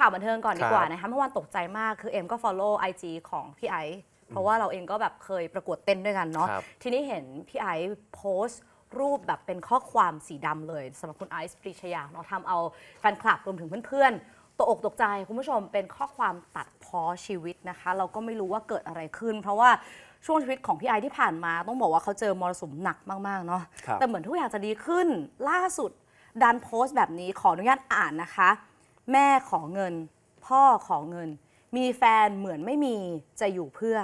ข่าวบันเทิงก่อนดีกว่าครับนะคะเมื่อวานตกใจมากคือเอ็มก็ follow IG ของพี่ไอซ์เพราะว่าเราเองก็แบบเคยประกวดเต้นด้วยกันเนาะครับทีนี้เห็นพี่ไอซ์โพสต์รูปแบบเป็นข้อความสีดำเลยสำหรับคุณไอซ์ปรีชยาเนาะทำเอาแฟนคลับรวมถึงเพื่อนๆตกอกตกใจคุณผู้ชมเป็นข้อความตัดพ้อชีวิตนะคะ เราก็ไม่รู้ว่าเกิดอะไรขึ้น เพราะว่าช่วงชีวิตของพี่ไอซ์ที่ผ่านมา ต้องบอกว่าเขาเจอมรสุมหนักมากๆเนาะครับ แต่เหมือนทุกอย่างจะดีขึ้นล่าสุดดันโพสต์แบบนี้ขออนุญาตอ่านนะคะ แม่ขอเงิน พ่อขอเงิน มีแฟนเหมือนไม่มีจะอยู่เพื่อ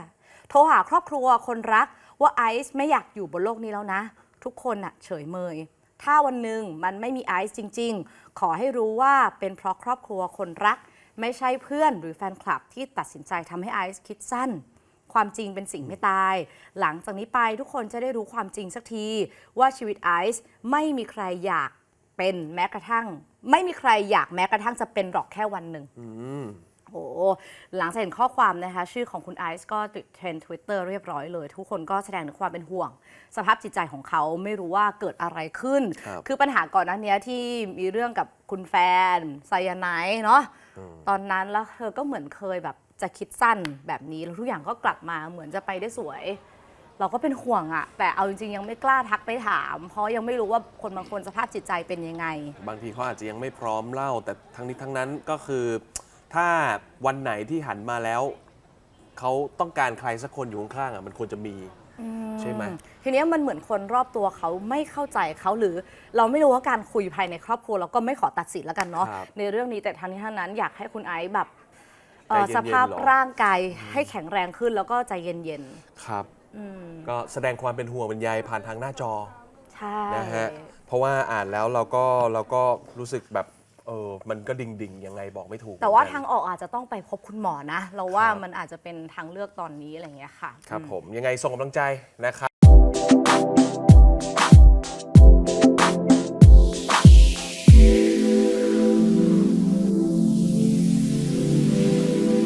โทรหาครอบครัวคนรักว่าไอซ์ไม่อยากอยู่บนโลกนี้แล้วนะ ทุกคนน่ะเฉยเมย ถ้าวันหนึ่งมันไม่มีไอซ์จริง ๆ ขอให้รู้ว่าเป็นเพราะครอบครัวคนรัก ไม่ใช่เพื่อนหรือแฟนคลับที่ตัดสินใจทำให้ไอซ์คิดสั้นความจริงเป็นสิ่งไม่ตาย หลังจากนี้ไปทุกคนจะได้รู้ความจริงสักที ว่าชีวิตไอซ์ไม่มีใครอยากเป็นแม้กระทั่ง ไม่มีใครอยากแม้กระทั่งจะเป็นหรอกแค่วันหนึ่ง อืม โอ้โหหลังจากเห็นข้อความนะคะ ชื่อของคุณไอซ์ก็ติดเทรนด์ทวิตเตอร์เรียบร้อยเลย ทุกคนก็แสดงถึงความเป็นห่วง สภาพจิตใจของเขาไม่รู้ว่าเกิดอะไรขึ้นครับ อปัญหาก่อนหนั้นเนี้ยที่มีเรื่องกับคุณแฟนไซยาไนด์เนาะตอนนั้นแล้วเธอก็เหมือนเคยแบบจะคิดสั้นแบบนี้ แล้วทุกอย่างก็กลับมาเหมือนจะไปได้สวย เราก็เป็นห่วงอะแต่เอาจริงๆยังไม่กล้าทักไปถาม เพราะยังไม่รู้ว่าคนบางคนสภาพจิตใจเป็นยังไง บางทีเขาอาจจะยังไม่พร้อมเล่า แต่ทั้งนี้ทั้งนั้นก็คือ ถ้าวันไหนที่หันมาแล้ว เขาต้องการใครสักคนอยู่ข้างๆอะมันควรจะมี ใช่ไหม ทีเนี้ยมันเหมือนคนรอบตัวเขาไม่เข้าใจเขาหรือเราไม่รู้ว่าการคุยภายในครอบครัวเราก็ไม่ขอตัดสินแล้วกันเนาะครับในเรื่องนี้แต่ทั้งนี้ทั้งนั้นอยากให้คุณไอซ์แบบเอ่อใจเย็นๆสภาพหรอ ร่างกายให้แข็งแรงขึ้นแล้วก็ใจเย็นครับๆอืม ก็แสดงความเป็นห่วงเป็นใยผ่านทางหน้าจอใช่นะฮะเพราะว่าอ่านแล้วเราก็เราก็รู้สึกแบบเออมันก็ดิ่งดิ่งๆยังไงบอกไม่ถูก แต่ว่าเหมือนกันทางออกอาจจะต้องไปพบคุณหมอนะ เราว่าครับมันอาจจะเป็นทางเลือกตอนนี้อะไรอย่างเงี้ยค่ะ ครับอืมผมยังไงส่งกำลังใจนะครับ